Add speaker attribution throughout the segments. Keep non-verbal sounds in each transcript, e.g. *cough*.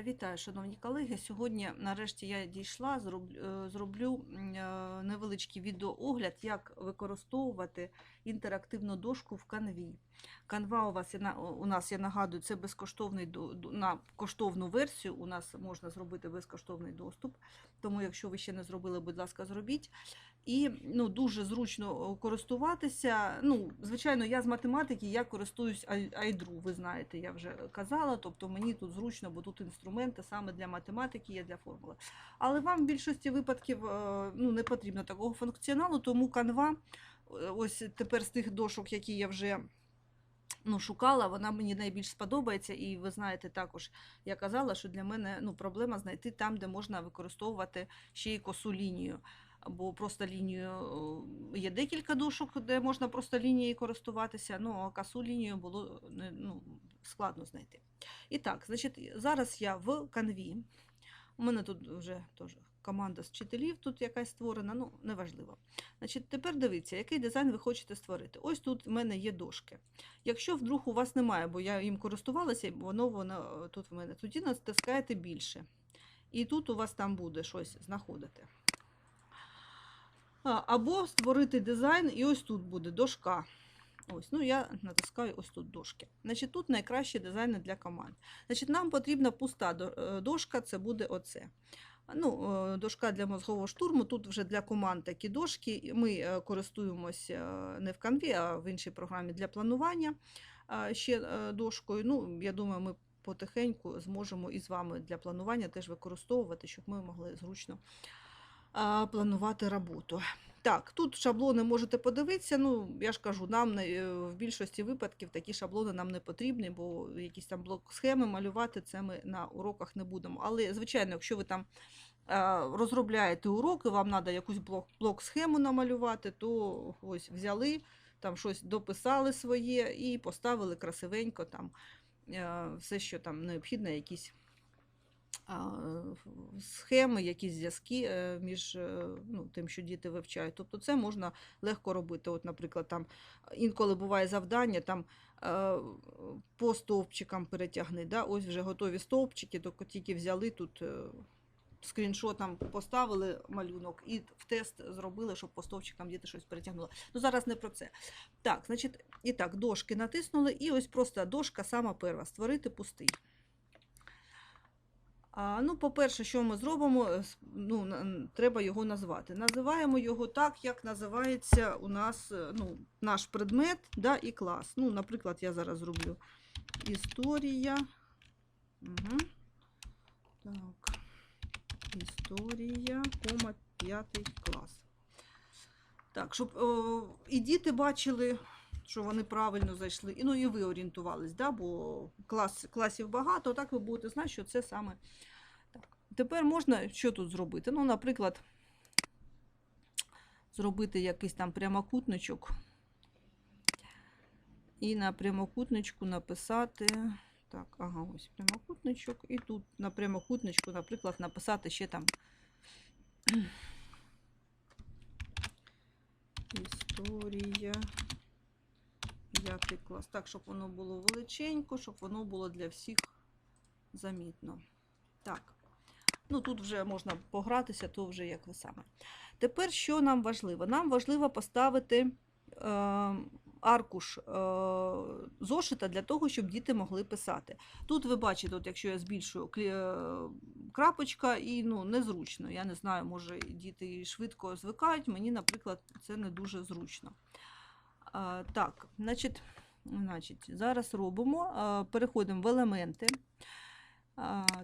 Speaker 1: Вітаю, шановні колеги. Сьогодні, нарешті, я дійшла, е, зроблю е, невеличкий відеоогляд, як використовувати інтерактивну дошку в канві. Канва у вас у нас, я нагадую, це безкоштовний на коштовну версію. У нас можна зробити безкоштовний доступ. Тому, якщо ви ще не зробили, будь ласка, зробіть. І ну, дуже зручно користуватися. Ну, звичайно, я з математики, я користуюсь Ай- Айдру, ви знаєте, я вже казала. Тобто мені тут зручно, бо тут інструменти саме для математики є для формули. Але вам в більшості випадків е, ну, не потрібно такого функціоналу, тому канва, ось тепер з тих дошок, які я вже ну, шукала, вона мені найбільш сподобається. І ви знаєте, також я казала, що для мене ну, проблема знайти там, де можна використовувати ще й косу лінію. Бо просто лінію е, є декілька дошок, де можна просто лінією користуватися, ну а косу лінію було ну, складно знайти. І так, значить, зараз я в канві. У мене тут вже теж команда з вчителів тут якась створена, ну неважливо. Значить, тепер дивіться, який дизайн ви хочете створити. Ось тут в мене є дошки. Якщо вдруг у вас немає, бо я їм користувалася, воно воно тут в мене, тоді натискаєте більше. І тут у вас там буде щось знаходити. Або створити дизайн, і ось тут буде дошка. Ось, ну я натискаю ось тут дошки. Значить, тут найкращі дизайни для команд. Значить, нам потрібна пуста е, дошка, це буде оце. Ну, е, дошка для мозгового штурму. Тут вже для команд такі дошки. Ми е, користуємося не в канві, а в іншій програмі для планування ще дошкою. Ну, я думаю, ми потихеньку зможемо і з вами для планування теж використовувати, щоб ми могли зручно планувати роботу. Так, тут шаблони можете подивитися. Ну, я ж кажу, нам е, в більшості випадків такі шаблони нам не потрібні, бо якісь там блок схеми малювати це ми на уроках не будемо. Але, звичайно, якщо ви там розробляєте уроки, вам треба якусь блок, блок схему намалювати, то ось взяли, там щось дописали своє і поставили красивенько там е, все, що там необхідно, якісь схеми, якісь зв'язки е, між е, ну, тим, що діти вивчають. Тобто це можна легко робити. От, наприклад, там інколи буває завдання там е, по стовпчикам перетягни. Да? Ось вже готові стовпчики, тільки взяли тут. Скріншотом поставили малюнок і в тест зробили, щоб по стовпчикам діти щось перетягнули. Ну зараз не про це. Так, значить, і так, дошки натиснули, і ось просто дошка сама перша. Створити пустий. А, ну, по-перше, що ми зробимо, Е, ну, треба його назвати. Називаємо його так, як називається у нас е, ну, наш предмет да, і клас. Ну, наприклад, я зараз зроблю історія. Угу. Так. Історія, кома, п'ятий клас. Так, щоб о, і діти бачили, що вони правильно зайшли, і, ну і ви орієнтувались, да, бо клас, класів багато, так ви будете знати, що це саме так. Тепер можна що тут зробити? Ну, наприклад, зробити якийсь там прямокутничок. І на прямокутничку написати. Так, ага, ось прямокутничок. І тут на прямокутничку, наприклад, написати ще там *clears throat* історія. П'ятий клас. Так, щоб воно було величенько, щоб воно було для всіх замітно. Так. Ну, тут вже можна погратися, то вже як ви саме. Тепер що нам важливо? Нам важливо поставити е, аркуш е, зошита для того, щоб діти могли писати. Тут ви бачите, от якщо я збільшую е, крапочка, і ну, незручно. Я не знаю, може діти швидко звикають, мені, наприклад, це не дуже зручно. Так, значить, значить, зараз робимо, переходимо в елементи.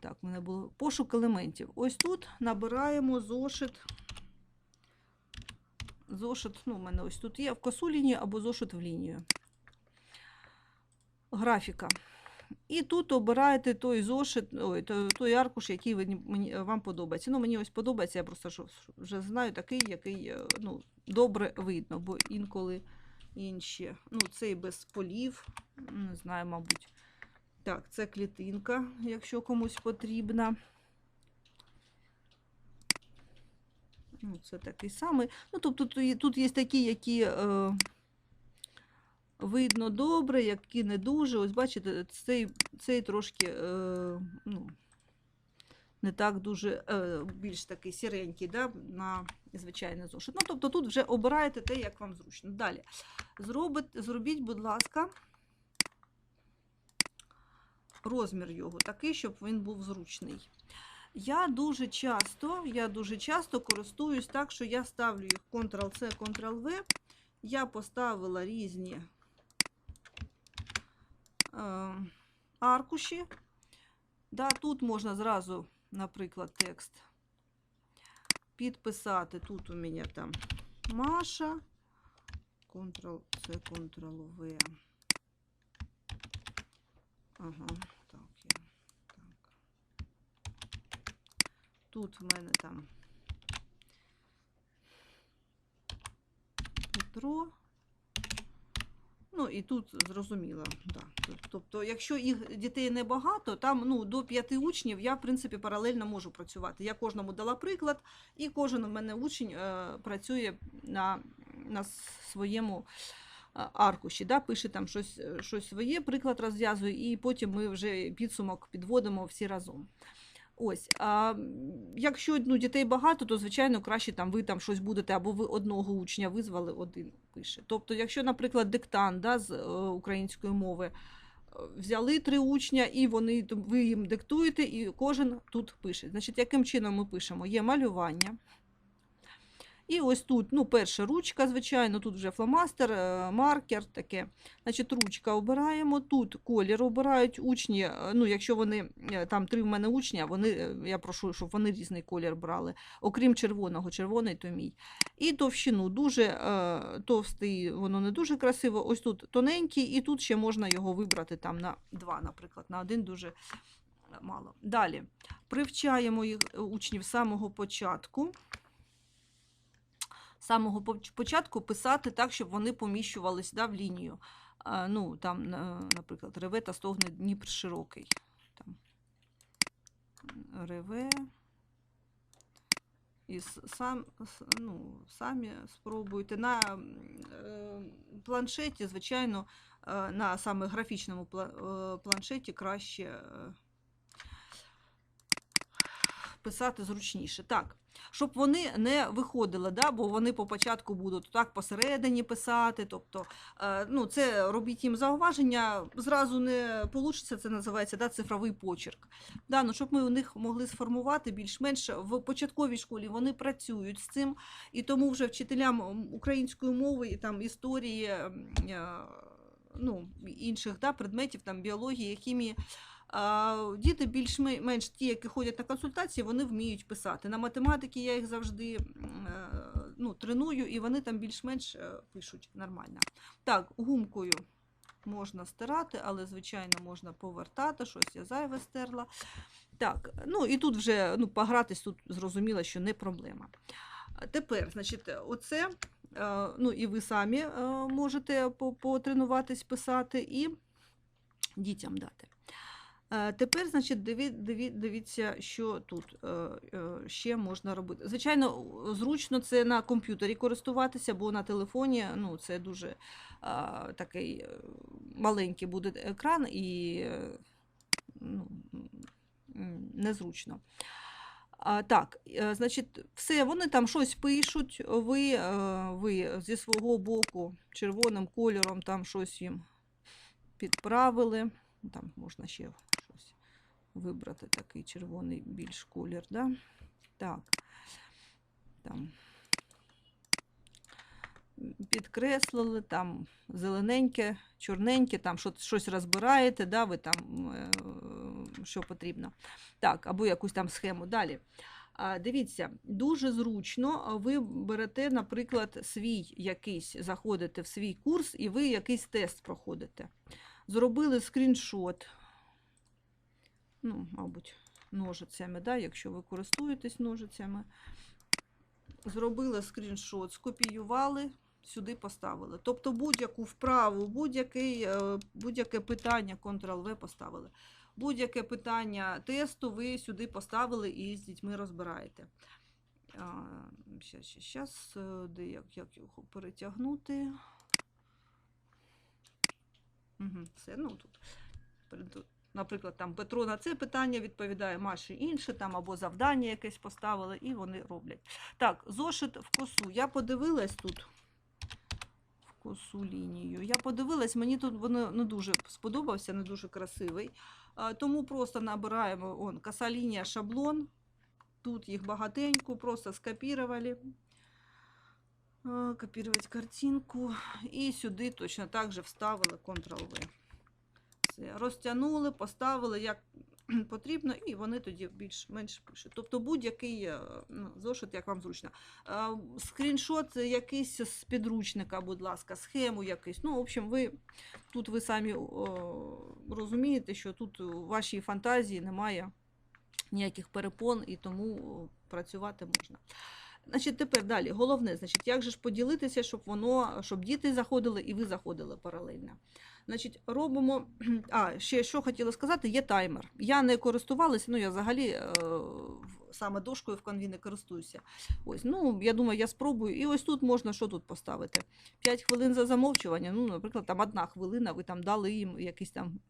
Speaker 1: Так, у мене було пошук елементів. Ось тут набираємо зошит. Зошит, ну, у мене ось тут є в косу лінію або зошит в лінію. Графіка. І тут обираєте той зошит, ой, той, аркуш, який мені, вам подобається. Ну, мені ось подобається, я просто вже знаю такий, який е, ну, добре видно, бо інколи інші. Ну, цей без полів, не знаю, мабуть. Так, це клітинка, якщо комусь потрібна. Ну, це такий самий. Ну, тобто тут є- такі, які е, видно добре, які не дуже. Ось бачите, цей, цей трошки е, ну, не так дуже е, більш такий сіренький, да, на звичайний зошит. Ну, тобто тут вже обираєте те, як вам зручно. Далі. Зробить, зробіть, будь ласка, розмір його такий, щоб він був зручний. Я дуже часто, я дуже часто користуюсь так, що я ставлю їх Ctrl-C, Ctrl-V. Я поставила різні е, аркуші. Да, тут можна зразу, наприклад, текст підписати. Тут у мене там Маша. Ctrl-C, Ctrl-V. Ага, так, я. Так. Тут в мене там Петро. Ну і тут зрозуміло, да. Тобто, якщо їх дітей небагато, там ну, до п'яти учнів я, в принципі, паралельно можу працювати. Я кожному дала приклад, і кожен у мене учень е, працює на, на своєму е, аркуші, да, пише там щось, е, щось своє, приклад розв'язує, і потім ми вже підсумок підводимо всі разом. Ось, а якщо ну, дітей багато, то звичайно краще там ви там щось будете, або ви одного учня визвали, один пише. Тобто, якщо, наприклад, диктант да, з е, української мови е, взяли три учня, і вони ви їм диктуєте, і кожен тут пише. Значить, яким чином ми пишемо? Є малювання. І ось тут, ну, перша ручка, звичайно, тут вже фломастер, е, маркер таке. Значить, ручка обираємо. Тут колір обирають учні. е, Ну, якщо вони е, там три в мене учня, вони, я прошу, щоб вони різний колір брали, окрім червоного, червоний то мій. І товщину дуже товстий, воно не дуже красиво. Ось тут тоненький, і тут ще можна його вибрати там на два, наприклад, на один дуже мало. Далі привчаємо їх учнів з самого початку. Самого початку писати так, щоб вони поміщувались да, в лінію. Ну, там, наприклад, реве та стогне Дніпр широкий. Там. Реве. І сам, ну, самі спробуйте. На е, планшеті, звичайно, е, на саме графічному е, планшеті краще е, писати зручніше. Так, щоб вони не виходили, да, бо вони по початку будуть так посередині писати. Тобто, е, ну, це робіть їм зауваження, зразу не вийде, це називається да, цифровий почерк. Да, ну, щоб ми у них могли сформувати більш-менш в початковій школі вони працюють з цим, і тому вже вчителям української мови і там історії. е, Ну, інших да, предметів, там, біології, хімії, а, діти більш-менш ті, які ходять на консультації, вони вміють писати. На математики я їх завжди е, ну, треную, і вони там більш-менш е, пишуть нормально. Так, гумкою можна стирати, але, звичайно, можна повертати, щось я зайве стерла. Так, ну і тут вже ну, погратись тут зрозуміло, що не проблема. Тепер, значить, оце, е, ну і ви самі можете потренуватись писати, і дітям дати. Е, Тепер, значить, диві, диві, дивіться, що тут е, е, ще можна робити. Звичайно, зручно це на комп'ютері користуватися, бо на телефоні ну, це дуже такий маленький буде екран і ну, незручно. Так, значить, все, вони там щось пишуть, ви, ви зі свого боку червоним кольором там щось їм підправили. Там можна ще вибрати такий червоний більш колір. Да? Так. Там. Підкреслили, там зелененьке, чорненьке, там щось, розбираєте, да, ви там, е, що потрібно. Так, або якусь там схему. Далі. Дивіться, дуже зручно ви берете, наприклад, свій якийсь, заходите в свій курс і ви якийсь тест проходите. Зробили скріншот, ну, мабуть, ножицями, да, якщо ви користуєтесь ножицями. Зробили скріншот, скопіювали, сюди поставили. Тобто будь-яку вправу, е, будь-яке питання Ctrl-V поставили. Будь-яке питання тесту ви сюди поставили і з дітьми розбираєте. Щас, щас, е, де як, як його перетягнути. Угу, все, ну тут. Наприклад, там Петро на це питання відповідає, Маші інше, там або завдання якесь поставили, і вони роблять. Так, зошит в косу. Я подивилась тут в косу лінію. Я подивилась, мені тут воно не дуже сподобався, не дуже красивий. Тому просто набираємо он, коса лінія, шаблон. Тут їх багатенько, просто скопірували. Копірувати картинку. І сюди точно так же вставили Ctrl-V. Розтягнули, поставили як *clears throat* потрібно, і вони тоді більш-менш пишуть. Тобто будь-який е, ну, зошит, як вам зручно. Е, Скріншот якийсь з підручника, будь ласка, схему якийсь. Ну, в общем, ви тут ви самі о, розумієте, що тут у вашій фантазії немає ніяких перепон, і тому працювати можна. Значить, тепер далі. Головне, значить, як же ж поділитися, щоб воно, щоб діти заходили і ви заходили паралельно. Значить, робимо. *clears throat* А, ще що хотіла сказати, є таймер. Я не користувалася, ну я взагалі е, саме дошкою в конві не користуюся. Ось, ну, я думаю, я спробую. І ось тут можна що тут поставити? 5 хвилин за замовчування. Ну, наприклад, там одна хвилина, ви там дали їм якісь там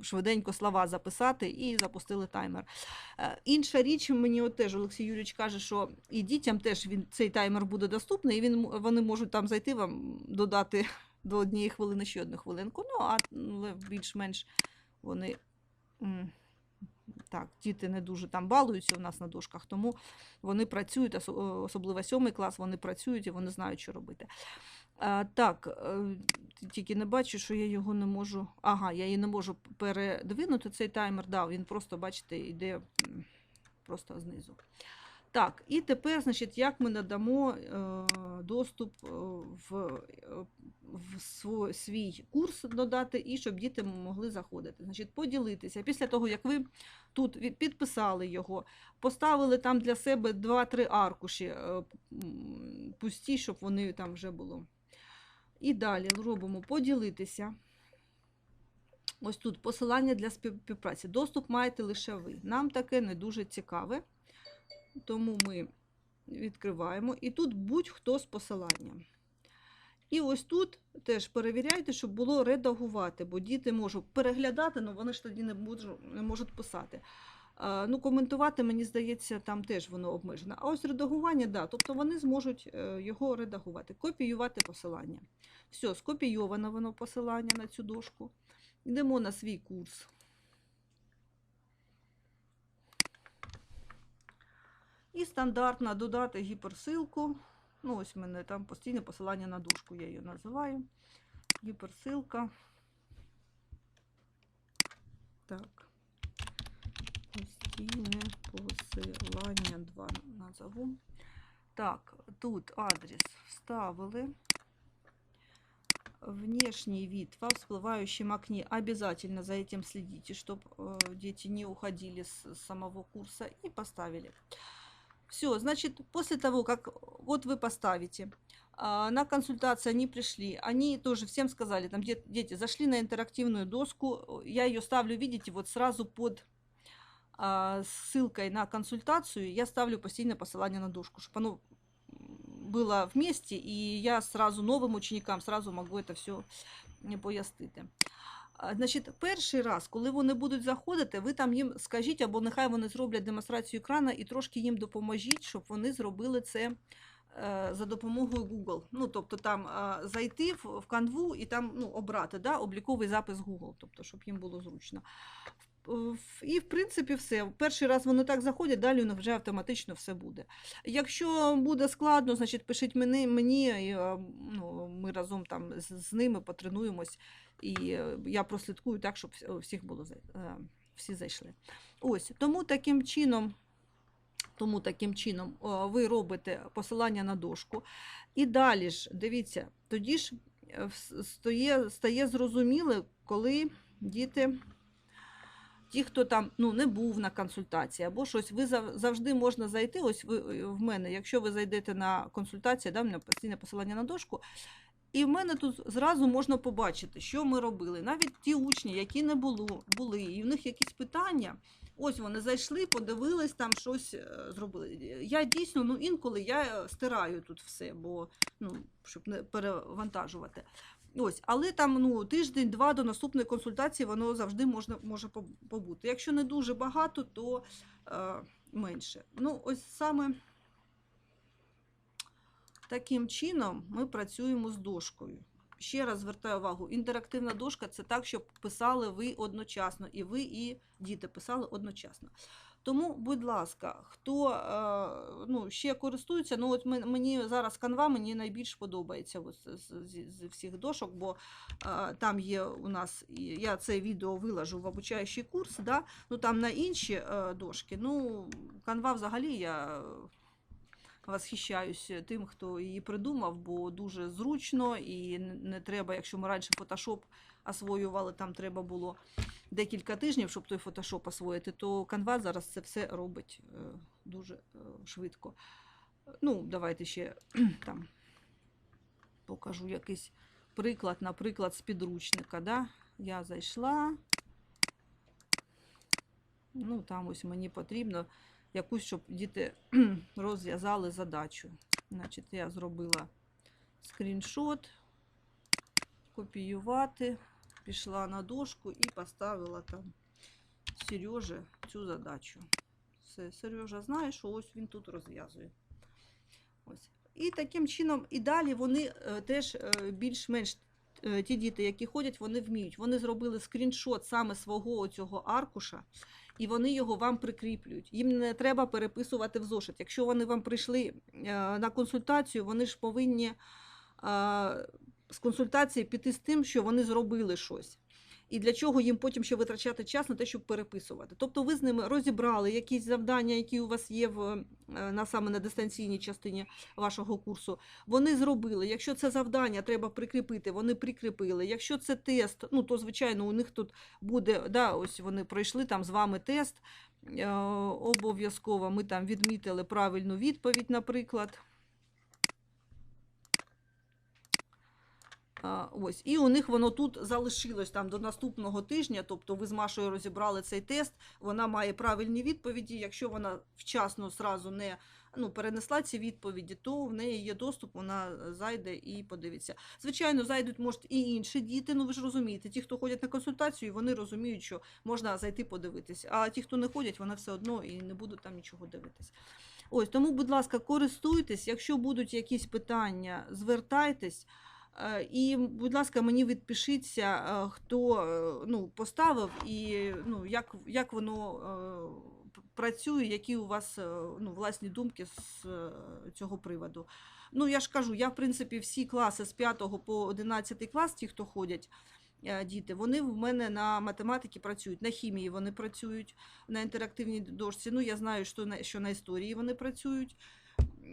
Speaker 1: швиденько слова записати і запустили таймер. Е, Інша річ, мені от теж Олексій Юрійович каже, що і дітям теж він цей таймер буде доступний, і він вони можуть там зайти вам додати до однієї хвилини ще одну хвилинку. Ну, а більш-менш вони. Так, діти не дуже там балуються у нас на дошках, тому вони працюють, особливо сьомий клас, вони працюють і вони знають, що робити. А, так, е, тільки не бачу, що я його не можу. Ага, я її не можу передвинути цей таймер. Да, він просто, бачите, йде просто знизу. Так, і тепер, значить, як ми надамо е, доступ е, в, е, в свій курс додати, і щоб діти могли заходити. Значить, поділитися. Після того, як ви тут підписали його, поставили там для себе 2-3 аркуші пусті, щоб вони там вже було. І далі робимо поділитися. Ось тут посилання для співпраці. Доступ маєте лише ви. Нам таке не дуже цікаве. Тому ми відкриваємо. І тут будь-хто з посиланням. І ось тут теж перевіряйте, щоб було редагувати, бо діти можуть переглядати, але вони ж тоді не можуть, не можуть писати. А, ну, коментувати, мені здається, там теж воно обмежено. А ось редагування, да, тобто вони зможуть е, його редагувати, копіювати посилання. Все, скопійовано воно посилання на цю дошку. Йдемо на свій курс. І стандартно додати гіперсилку. Ну, ось в мене там постійне посилання на дошку, я її називаю. Гіперсилка. Так. Постійне посилання 2 назову. Так, тут адрес вставили. Внешний вид во всплывающем окне. Обязательно за этим следите, чтобы дети не уходили с самого курса. И поставили. Все, значит, после того, как вот вы поставите, а, на консультацию они пришли, они тоже всем сказали, там де- дети зашли на интерактивную доску, я ее ставлю, видите, вот сразу под а, ссылкой на консультацию, я ставлю постійне посилання на дошку, чтобы оно было вместе, и я сразу новым ученикам сразу могу это все пояснити. Значить, перший раз, коли вони будуть заходити, ви там їм скажіть, або нехай вони зроблять демонстрацію екрана і трошки їм допоможіть, щоб вони зробили це е, за допомогою Google. Ну, тобто там зайти в канву і там ну, обрати да, обліковий запис Google, тобто, щоб їм було зручно. І, в принципі, все. Перший раз вони так заходять, далі них вже автоматично все буде. Якщо буде складно, значить пишіть мені, мені і, ну, ми разом там з, ними потренуємось, і е, я прослідкую так, щоб всіх було е, всі зайшли. Ось тому таким чином. Тому таким чином ви робите посилання на дошку. І далі ж, дивіться, тоді ж е, стає, стає зрозуміло, коли діти ті, хто там ну, не був на консультації або щось, ви завжди можна зайти. Ось ви е, в мене, якщо ви зайдете на консультацію, да, мене постійне посилання на дошку. І в мене тут зразу можна побачити, що ми робили. Навіть ті учні, які не було, були, і в них якісь питання. Ось вони зайшли, подивились, там щось е, зробили. Я дійсно, ну інколи я е, стираю тут все, бо ну, щоб не перевантажувати. Ось, але там ну, тиждень-два до наступної консультації воно завжди можна, може побути. Якщо не дуже багато, то е, менше. Ну, ось саме таким чином ми працюємо з дошкою. Ще раз звертаю увагу, інтерактивна дошка це так, щоб писали ви одночасно, і ви, і діти писали одночасно. Тому, будь ласка, хто е, ну, ще користується, ну от мені зараз канва мені найбільш подобається ось з, всіх дошок, бо е, там є у нас, я це відео виложу в обучаючий курс, да? ну там на інші е, дошки. Ну, канва взагалі я восхищаюсь тим, хто її придумав, бо дуже зручно і не треба, якщо ми раніше фотошоп освоювали, там треба було декілька тижнів, щоб той фотошоп освоїти, то Canva зараз це все робить е, дуже е, швидко. Ну, давайте ще *clears throat* там покажу якийсь приклад, наприклад, з підручника. Да? Я зайшла. Ну, там ось мені потрібно якусь, щоб діти *clears throat* розв'язали задачу. Значить, я зробила скріншот, копіювати, пішла на дошку і поставила там Сережі цю задачу. Все, Сережа знає, що ось він тут розв'язує. Ось. І таким чином, і далі вони е, теж е, більш-менш ті діти, які ходять, вони вміють. Вони зробили скріншот саме свого цього аркуша, і вони його вам прикріплюють. Їм не треба переписувати в зошит. Якщо вони вам прийшли е, на консультацію, вони ж повинні е, з консультації піти з тим, що вони зробили щось. І для чого їм потім ще витрачати час на те, щоб переписувати. Тобто ви з ними розібрали якісь завдання, які у вас є в, е, на саме на дистанційній частині вашого курсу. Вони зробили. Якщо це завдання треба прикріпити, вони прикріпили. Якщо це тест, ну то звичайно у них тут буде, да, ось вони пройшли там з вами тест. Е, обов'язково ми там відмітили правильну відповідь, наприклад. Ось, і у них воно тут залишилось там до наступного тижня. Тобто ви з Машою розібрали цей тест, вона має правильні відповіді. Якщо вона вчасно зразу не ну, перенесла ці відповіді, то в неї є доступ, вона зайде і подивиться. Звичайно, зайдуть можуть і інші діти. Ну ви ж розумієте, ті, хто ходять на консультацію, вони розуміють, що можна зайти подивитись. А ті, хто не ходять, вони все одно і не будуть там нічого дивитись. Ось тому, будь ласка, користуйтесь. Якщо будуть якісь питання, звертайтесь. І, будь ласка, мені відпишіться, хто е, ну, поставив і ну, як, як воно працює, які у вас ну, власні думки з цього приводу. Ну, я ж кажу, я, в принципі, всі класи з 5 по 11 клас, ті, хто ходять, е, діти, вони в мене на математиці працюють, на хімії вони працюють, на інтерактивній дошці. Ну, я знаю, що на, що на історії вони працюють.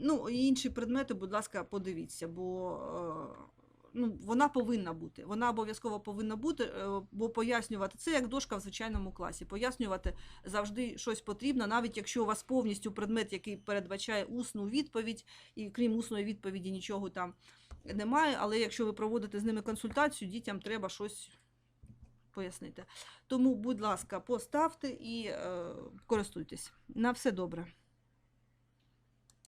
Speaker 1: Ну, і інші предмети, будь ласка, подивіться, бо е, ну, вона повинна бути. Вона обов'язково повинна бути, е, бо пояснювати це як дошка в звичайному класі. Пояснювати завжди щось потрібно, навіть якщо у вас повністю предмет, який передбачає усну відповідь, і крім усної відповіді нічого там немає. Але якщо ви проводите з ними консультацію, дітям треба щось пояснити. Тому, будь ласка, поставте і е, користуйтесь. На все добре.